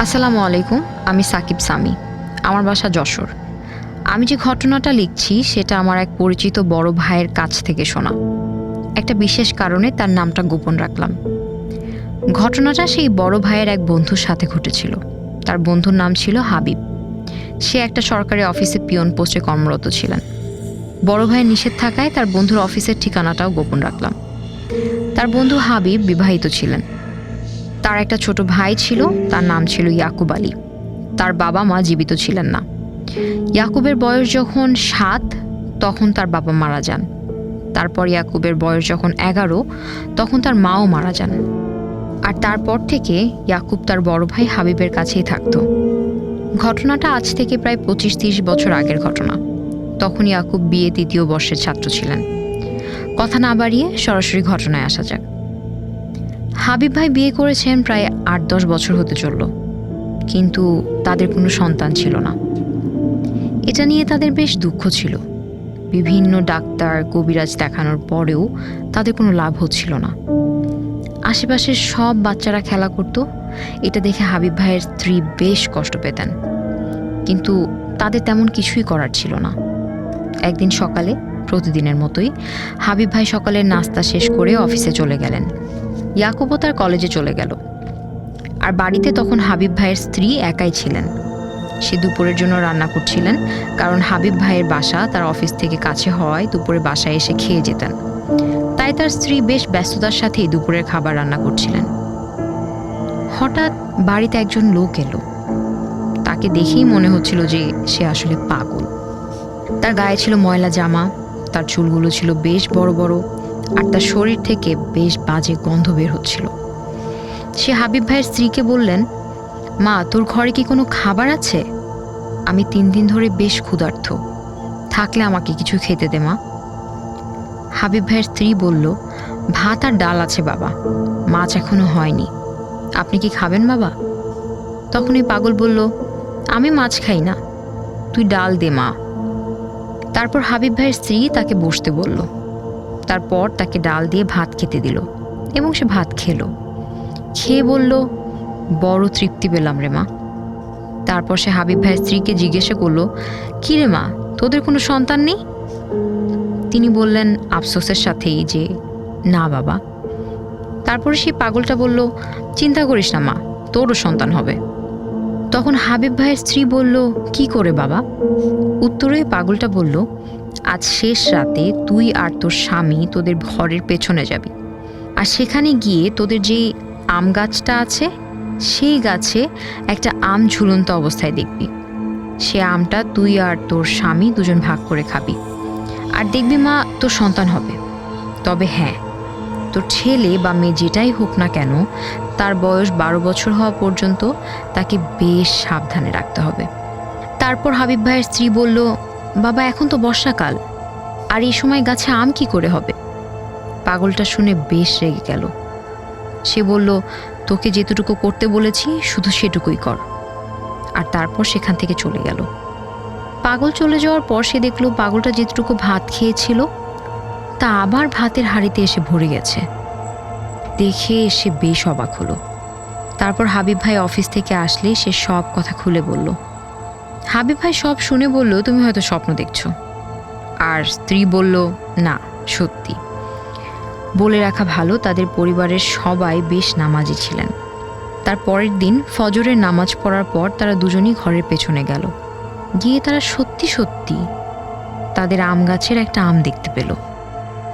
আসসালামু আলাইকুম, আমি সাকিব সামি, আমার বাসা যশোর। আমি যে ঘটনাটা লিখছি, সেটা আমার এক পরিচিত বড় ভাইয়ের কাছ থেকে শোনা। একটা বিশেষ কারণে তার নামটা গোপন রাখলাম। ঘটনাটা সেই বড় ভাইয়ের এক বন্ধুর সাথে ঘটেছিল। তার বন্ধুর নাম ছিল হাবিব। সে একটা সরকারি অফিসে পিয়ন পোস্টে কর্মরত ছিলেন। বড় ভাইয়ের নিষেধ থাকায় তার বন্ধুর অফিসের ঠিকানাটাও গোপন রাখলাম। তার বন্ধু হাবিব বিবাহিত ছিলেন। তার একটা ছোট ভাই ছিল, তার নাম ছিল ইয়াকুব আলী। তার বাবা মা জীবিত ছিলেন না। ইয়াকুবের বয়স যখন সাত, তখন তার বাবা মারা যান। তারপর ইয়াকুবের বয়স যখন এগারো, তখন তার মাও মারা যান। আর তারপর থেকে ইয়াকুব তার বড় ভাই হাবিবের কাছেই থাকতো। ঘটনাটা আজ থেকে প্রায় পঁচিশ তিরিশ বছর আগের ঘটনা। তখন ইয়াকুব বিয়ে তৃতীয় বর্ষের ছাত্র ছিলেন। কথা না বাড়িয়ে সরাসরি ঘটনায় আসা যাক। হাবিব ভাই বিয়ে করেছেন প্রায় আট দশ বছর হতে চলল। কিন্তু তাদের কোনো সন্তান ছিল না। এটা নিয়ে তাদের বেশ দুঃখ ছিল। বিভিন্ন ডাক্তার, কবিরাজ দেখানোর পরেও তাদের কোনো লাভ হচ্ছিল না। আশেপাশের সব বাচ্চারা খেলা করত। এটা দেখে হাবিব ভাইয়ের স্ত্রী বেশ কষ্ট পেতেন। কিন্তু তাদের তেমন কিছুই করার ছিল না। একদিন সকালে, প্রতিদিনের মতোই, হাবিব ভাই সকালের নাস্তা শেষ করে অফিসে চলে গেলেন। ইয়াকুবও তার কলেজে চলে গেল। আর বাড়িতে তখন হাবিব ভাইয়ের স্ত্রী একাই ছিলেন। সে দুপুরের জন্য রান্না করছিলেন, কারণ হাবিব ভাইয়ের বাসা তার অফিস থেকে কাছে হওয়ায় দুপুরে বাসায় এসে খেয়ে যেতেন। তাই তার স্ত্রী বেশ ব্যস্ততার সাথেই দুপুরের খাবার রান্না করছিলেন। হঠাৎ বাড়িতে একজন লোক এলো। তাকে দেখেই মনে হচ্ছিল যে সে আসলে পাগল। তার গায়ে ছিল ময়লা জামা, তার চুলগুলো ছিল বেশ বড় বড় আর তার শরীর থেকে বেশ বাজে গন্ধ বের হচ্ছিল। সে হাবিব ভাইয়ের স্ত্রীকে বললেন, মা, তোর ঘরে কি কোনো খাবার আছে? আমি তিন দিন ধরে বেশ ক্ষুধার্ত। থাকলে আমাকে কিছু খেতে দে, মা। হাবিব ভাইয়ের স্ত্রী বলল, ভাত আর ডাল আছে, বাবা। মাছ এখনও হয়নি। আপনি কি খাবেন, বাবা? তখন এই পাগল বলল, আমি মাছ খাই না। তুই ডাল দে, মা। তারপর হাবিব ভাইয়ের স্ত্রী তাকে বসতে বলল তারপর তাকে ডাল দিয়ে ভাত খেতে দিল এবং সে ভাত খেলো। খেয়ে বলল, বড় তৃপ্তি পেলাম রে মা। তারপর সে হাবিব ভাইয়ের স্ত্রীকে জিজ্ঞাসা করল, কি রে মা, তোদের কোনো সন্তান নেই? তিনি বললেন, আফসোসের সাথেই যে, না বাবা। তারপরে সেই পাগলটা বলল, চিন্তা করিস না মা, তোরও সন্তান হবে। তখন হাবিব ভাইয়ের স্ত্রী বলল, কি করে বাবা? উত্তরে পাগলটা বলল আজ শেষ রাতে তুই আর তোর স্বামী তোদের ঘরের পেছনে যাবি। আর সেখানে গিয়ে তোদের যে আম গাছটা আছে, সেই গাছে একটা আম ঝুলন্ত অবস্থায় দেখবি। সে আমটা তুই আর তোর স্বামী দুজন ভাগ করে খাবি। আর দেখবি মা, তোর সন্তান হবে। তবে হ্যাঁ তোর ছেলে বা মেয়ে যেটাই হোক না কেন, তার বয়স বারো বছর হওয়া পর্যন্ত তাকে বেশ সাবধানে রাখতে হবে। তারপর হাবিব ভাইয়ের স্ত্রী বলল বাবা, এখন তো বর্ষাকাল। আর এই সময় গাছে আম কি করে হবে? পাগলটা শুনে বেশ রেগে গেল। সে বলল, তোকে যেটুকু করতে বলেছি, শুধু সেটুকুই কর। আর তারপর সেখান থেকে চলে গেল। পাগল চলে যাওয়ার পর সে দেখল পাগলটা যেটুকু ভাত খেয়েছিল, তা আবার ভাতের হাঁড়িতে এসে ভরে গেছে। দেখে সে বেশ অবাক হলো। তারপর হাবিব ভাই অফিস থেকে আসলে সে সব কথা খুলে বলল হাবিব ভাই সব শুনে বলল, তুমি হয়তো স্বপ্ন দেখছ। আর স্ত্রী বলল, না, সত্যি। বলে রাখা ভালো, তাদের পরিবারের সবাই বেশ নামাজি ছিলেন। তার পরের দিন ফজরের নামাজ পড়ার পর তারা দুজনই ঘরের পেছনে গেল। গিয়ে তারা সত্যি সত্যি তাদের আম গাছের একটা আম দেখতে পেল।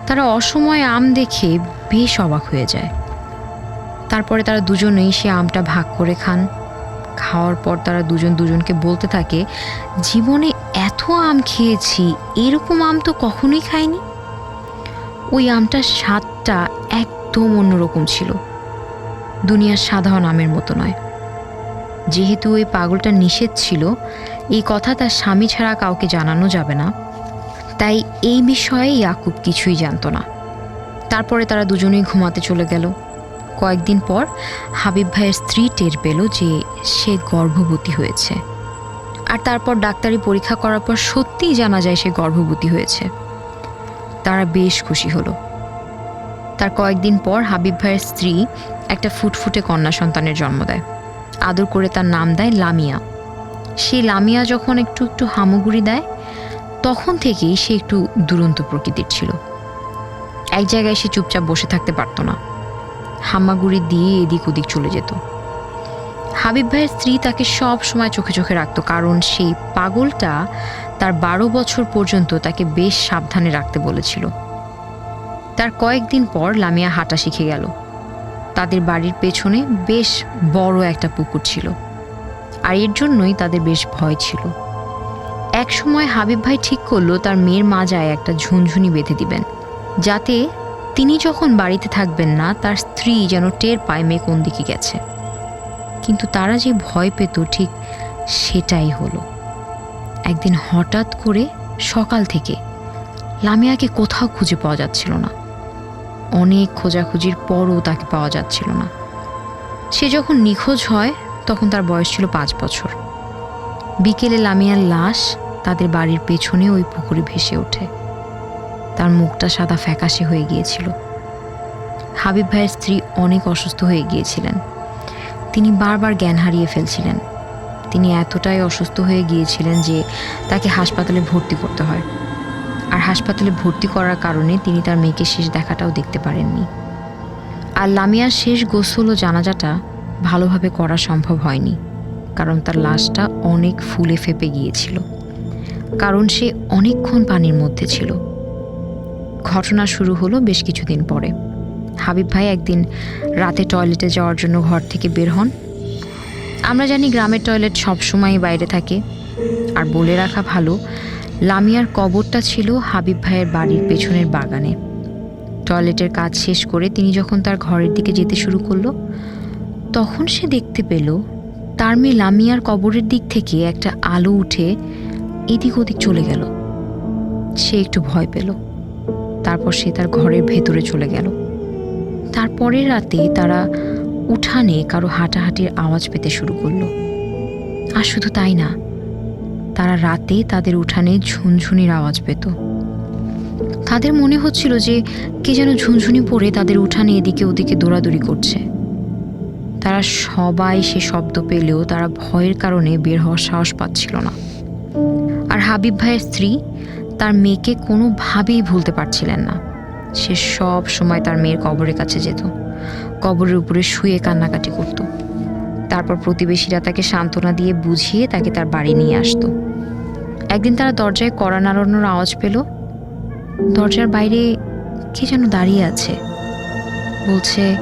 তারা অসময়ে আম দেখে বেশ অবাক হয়ে যায়। তারপরে তারা দুজনেই সে আমটা ভাগ করে খান। খাওয়ার পর তারা দুজন দুজনকে বলতে থাকে, জীবনে এত আম খেয়েছি, এরকম আম তো কখনোই খাইনি? ওই আমটার স্বাদটা একদম অন্যরকম ছিল। দুনিয়ার সাধারণ আমের মতো নয়। যেহেতু ওই পাগলটা নিষেধ ছিল, এই কথা তার স্বামী ছাড়া কাউকে জানানো যাবে না। তাই এই বিষয়ে ইয়াকুব কিছুই জানতো না। তারপরে তারা দুজনেই ঘুমাতে চলে গেল। কয়েকদিন পর হাবিব ভাইয়ের স্ত্রী টের পেল যে সে গর্ভবতী হয়েছে। আর তারপর ডাক্তারি পরীক্ষা করার পর সত্যিই জানা যায় সে গর্ভবতী হয়েছে। তারা বেশ খুশি হলো। তার কয়েকদিন পর হাবিব ভাইয়ের স্ত্রী একটা ফুটফুটে কন্যা সন্তানের জন্ম দেয়। আদর করে তার নাম দেয় লামিয়া। সেই লামিয়া যখন একটু একটু হামুগুড়ি দেয়, তখন থেকেই সে একটু দুরন্ত প্রকৃতির ছিল। এক জায়গায় সে চুপচাপ বসে থাকতে পারতো না। হামাগুড়ি দিয়ে এদিক ওদিক চলে যেত। হাবিব ভাইয়ের স্ত্রী তাকে সব সময় চোখে চোখে রাখতো, কারণ সেই পাগলটা তার বারো বছর পর্যন্ত তাকে বেশ সাবধানে রাখতে বলেছিল। তার কয়েকদিন পর লামিয়া হাঁটা শিখে গেল। তাদের বাড়ির পেছনে বেশ বড় একটা পুকুর ছিল, আর এর জন্যই তাদের বেশ ভয় ছিল। এক সময় হাবিব ভাই ঠিক করল তার মেয়ের মাজায় একটা ঝুনঝুনি বেঁধে দিবেন, যাতে তিনি যখন বাড়িতে থাকবেন না, তার স্ত্রী যেন টের পায় মেয়ে কোন দিকে গেছে। কিন্তু তারা যে ভয় পেত, ঠিক সেটাই হলো। একদিন হঠাৎ করে সকাল থেকে লামিয়াকে কোথাও খুঁজে পাওয়া যাচ্ছিল না। অনেক খোঁজাখুঁজির পরও তাকে পাওয়া যাচ্ছিল না। সে যখন নিখোঁজ হয়, তখন তার বয়স ছিল পাঁচ বছর। বিকেলে লামিয়ার লাশ তাদের বাড়ির পেছনে ওই পুকুরে ভেসে ওঠে। তার মুখটা সাদা ফ্যাকাশে হয়ে গিয়েছিল। হাবিব ভাইয়ের স্ত্রী অনেক অসুস্থ হয়ে গিয়েছিলেন। তিনি বারবার জ্ঞান হারিয়ে ফেলছিলেন। তিনি এতটাই অসুস্থ হয়ে গিয়েছিলেন যে তাকে হাসপাতালে ভর্তি করতে হয়। আর হাসপাতালে ভর্তি করার কারণে তিনি তার মেয়েকে শেষ দেখাটাও দেখতে পারেননি। আর লামিয়ার শেষ গোসল ও জানাজাটা ভালোভাবে করা সম্ভব হয়নি, কারণ তার লাশটা অনেক ফুলে ফেপে গিয়েছিল। কারণ সে অনেকক্ষণ পানির মধ্যে ছিল। ঘটনা শুরু হলো বেশ কিছুদিন পরে। হাবিব ভাই একদিন রাতে টয়লেটে যাওয়ার জন্য ঘর থেকে বের হন। আমরা জানি গ্রামের টয়লেট সবসময়ই বাইরে থাকে। আর বলে রাখা ভালো, লামিয়ার কবরটা ছিল হাবিব ভাইয়ের বাড়ির পেছনের বাগানে। টয়লেটের কাজ শেষ করে তিনি যখন তার ঘরের দিকে যেতে শুরু করল, তখন সে দেখতে পেল, তার মেয়ে লামিয়ার কবরের দিক থেকে একটা আলো উঠে এদিক ওদিক চলে গেল। সে একটু ভয় পেল। তারপর সে তার ঘরের ভেতরে চলে গেল। তারপরের রাতে তারা উঠানে কারও হাঁটাহাঁটির আওয়াজ পেতে শুরু করল। আর শুধু তাই না, তারা রাতে তাদের উঠানে ঝুনঝুনির আওয়াজ পেত। তাদের মনে হচ্ছিল যে কে যেন ঝুনঝুনি পড়ে তাদের উঠানে এদিকে ওদিকে দৌড়াদৌড়ি করছে। তারা সবাই সে শব্দ পেলেও তারা ভয়ের কারণে বের হওয়ার সাহস পাচ্ছিল না। আর হাবিব ভাইয়ের স্ত্রী তার মেয়েকে কোনোভাবেই ভুলতে পারছিলেন না। সে সব সময় তার মেয়ের কবরের কাছে যেত। কবরের উপরে শুয়ে কান্নাকাটি করত। তারপর প্রতিবেশীরা তাকে সান্ত্বনা দিয়ে বুঝিয়ে তাকে তার বাড়ি নিয়ে আসতো। একদিন তারা দরজায় কড়া নাড়ানোর আওয়াজ পেল। দরজার বাইরে কে যেন দাঁড়িয়ে আছে। বলছে,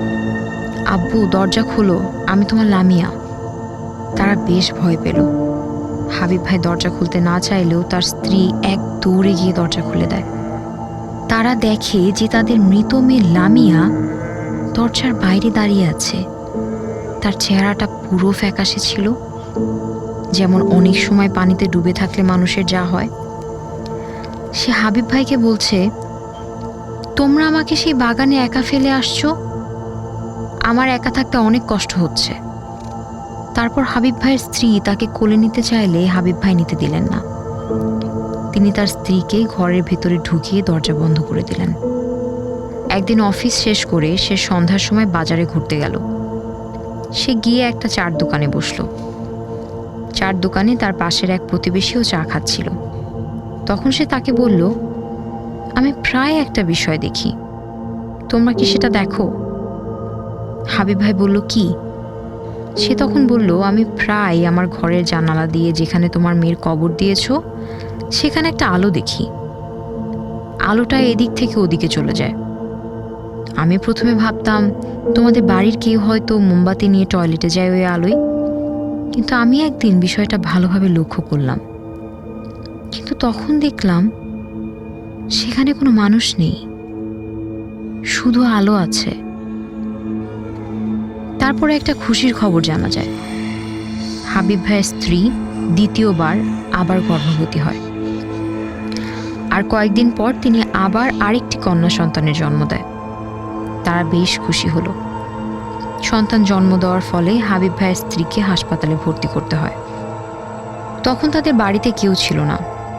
আব্বু, দরজা খোলো, আমি তোমার লামিয়া। তারা বেশ ভয় পেল। হাবিব ভাই দরজা খুলতে না চাইলেও তার স্ত্রী এক দৌড়ে গিয়ে দরজা খুলে দেয়। তারা দেখে যে তাদের মৃত মেয়ে লামিয়া দরজার বাইরে দাঁড়িয়ে আছে। তার চেহারাটা পুরো ফ্যাকাশে ছিল। যেমন অনেক সময় পানিতে ডুবে থাকলে মানুষের যা হয়। সে হাবিব ভাইকে বলছে, তোমরা আমাকে সেই বাগানে একা ফেলে আসছো? আমার একা থাকতে অনেক কষ্ট হচ্ছে। তারপর হাবিব ভাইয়ের স্ত্রী তাকে কোলে নিতে চাইলে হাবিব ভাই নিতে দিলেন না। তিনি তার স্ত্রীকে ঘরের ভেতরে ঢুকিয়ে দরজা বন্ধ করে দিলেন। একদিন অফিস শেষ করে সে সন্ধ্যার সময় বাজারে ঘুরতে গেল। সে গিয়ে একটা চার দোকানে বসল। চার দোকানে তার পাশের এক প্রতিবেশীও চা খাচ্ছিল। তখন সে তাকে বলল, আমি প্রায় একটা বিষয় দেখি। তোমরা কি সেটা দেখো? হাবিব ভাই বলল, কি? সে তখন বলল, আমি প্রায় আমার ঘরের জানালা দিয়ে যেখানে তোমার মেয়ের কবর দিয়েছ, সেখানে একটা আলো দেখি। আলোটা এদিক থেকে ওদিকে চলে যায়। আমি প্রথমে ভাবতাম, তোমাদের বাড়ির কেউ হয়তো মোমবাতি নিয়ে টয়লেটে যায় ওই আলোয়। কিন্তু আমি একদিন বিষয়টা ভালোভাবে লক্ষ্য করলাম। কিন্তু তখন দেখলাম, সেখানে কোনো মানুষ নেই। শুধু আলো আছে। তারপরে একটা খুশির খবর জানা যায়। হাবিব ভাইয়ের স্ত্রী দ্বিতীয়বার আবার গর্ভবতী হয়। আর কয়েকদিন পর তিনি আবার আরেকটি কন্যা সন্তানের জন্ম দেয়। তারা বেশ খুশি হলো। সন্তান জন্ম দেওয়ার ফলে হাবিব ভাইয়ের স্ত্রীকে হাসপাতালে ভর্তি করতে হয়। তখন তাদের বাড়িতে কেউ ছিল না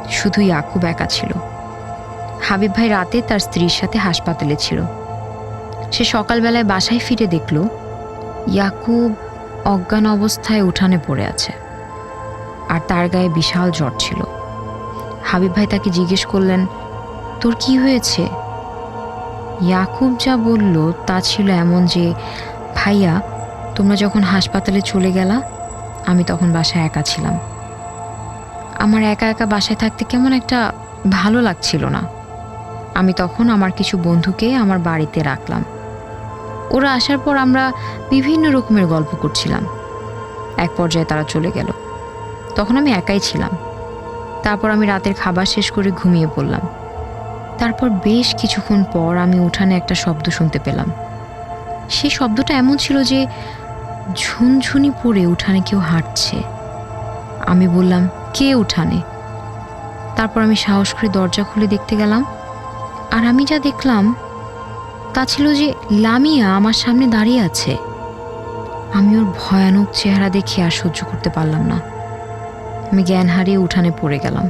শুধু ইয়াকুব একা ছিল। হাবিব ভাই রাতে তার স্ত্রীর সাথে হাসপাতালে ছিল। সে সকালবেলায় বাসায় ফিরে দেখল ইয়াকুব অজ্ঞান অবস্থায় উঠানে পড়ে আছে, আর তার গায়ে বিশাল জ্বর ছিল। হাবিব ভাই তাকে জিজ্ঞেস করলেন, তোর কি হয়েছে? ইয়াকুব যা বলল তা ছিল এমন যে, ভাইয়া, তোমরা যখন হাসপাতালে চলে গেলা, আমি তখন বাসায় একা ছিলাম। আমার একা একা বাসায় থাকতে কেমন একটা ভালো লাগছিল না। আমি তখন আমার কিছু বন্ধুকে আমার বাড়িতে রাখলাম। ওরা আসার পর আমরা বিভিন্ন রকমের গল্প করছিলাম। এক পর্যায়ে তারা চলে গেল। তখন আমি একাই ছিলাম। তারপর আমি রাতের খাবার শেষ করে ঘুমিয়ে পড়লাম। তারপর বেশ কিছুক্ষণ পর আমি উঠানে একটা শব্দ শুনতে পেলাম। সেই শব্দটা এমন ছিল যে ঝুনঝুনি পড়ে উঠানে কেউ হাঁটছে। আমি বললাম, কে উঠানে? তারপর আমি সাহস করে দরজা খুলে দেখতে গেলাম। আর আমি যা দেখলাম তা ছিল যে লামিয়া আমার সামনে দাঁড়িয়ে আছে। আমি ওর ভয়ানক চেহারা দেখে আর সহ্য করতে পারলাম না। আমি জ্ঞান হারিয়ে উঠানে পড়ে গেলাম।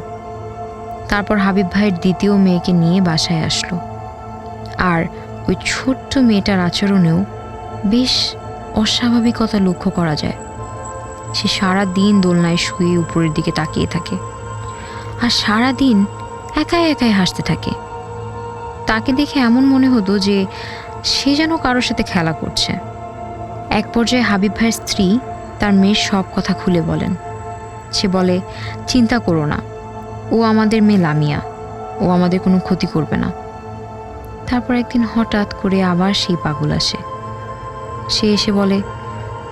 তারপর হাবিব ভাইয়ের দ্বিতীয় মেয়েকে নিয়ে বাসায় আসলো। আর ওই ছোট্ট মেয়েটার আচরণেও বেশ অস্বাভাবিকতা লক্ষ্য করা যায়। সে সারা দিন দোলনায় শুয়ে উপরের দিকে তাকিয়ে থাকে। আর সারা দিন একাই একাই হাসতে থাকে। তাকে দেখে এমন মনে হতো যে সে যেন কারোর সাথে খেলা করছে। এক পর্যায়ে হাবিব ভাইয়ের স্ত্রী তার মেয়ের সব কথা খুলে বলেন। সে বলে, চিন্তা করো না। ও আমাদের মেয়ে লামিয়া। ও আমাদের কোনো ক্ষতি করবে না। তারপর একদিন হঠাৎ করে আবার সেই পাগল আসে। সে এসে বলে,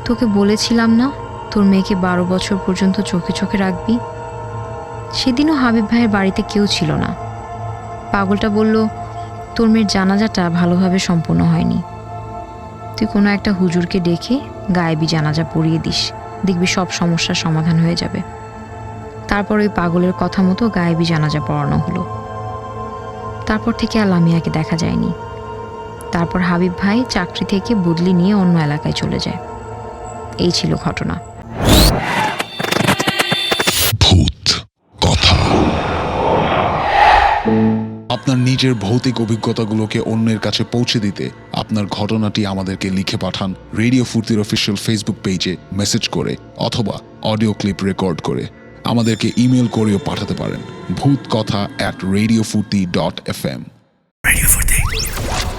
তোকে বলেছিলাম না, তোর মেয়েকে বারো বছর পর্যন্ত চোখে চোখে রাখবি? সেদিনও হাবিব ভাইয়ের বাড়িতে কেউ ছিল না। পাগলটা বলল তোর মেয়ের জানাজাটা ভালোভাবে সম্পন্ন হয়নি। তুই কোনো একটা হুজুরকে ডেকে গায়েবি জানাজা পড়িয়ে দিস, দেখবি সব সমস্যার সমাধান হয়ে যাবে। তারপর ওই পাগলের কথা মতো গায়েবি জানাজা পড়ানো হলো। তারপর থেকে আর লামিয়াকে দেখা যায়নি। তারপর হাবিব ভাই চাকরি থেকে বদলি নিয়ে অন্য এলাকায় চলে যায়। এই ছিল ঘটনা। নিজের ভৌতিক অভিজ্ঞতাগুলোকে অন্যের কাছে পৌঁছে দিতে আপনার ঘটনাটি আমাদেরকে লিখে পাঠান রেডিও ফুর্তির অফিসিয়াল ফেসবুক পেজে মেসেজ করে অথবা অডিও ক্লিপ রেকর্ড করে। আমাদেরকে ইমেল করেও পাঠাতে পারেন। ভূত কথা at radio Foorti dot F M radio Forte.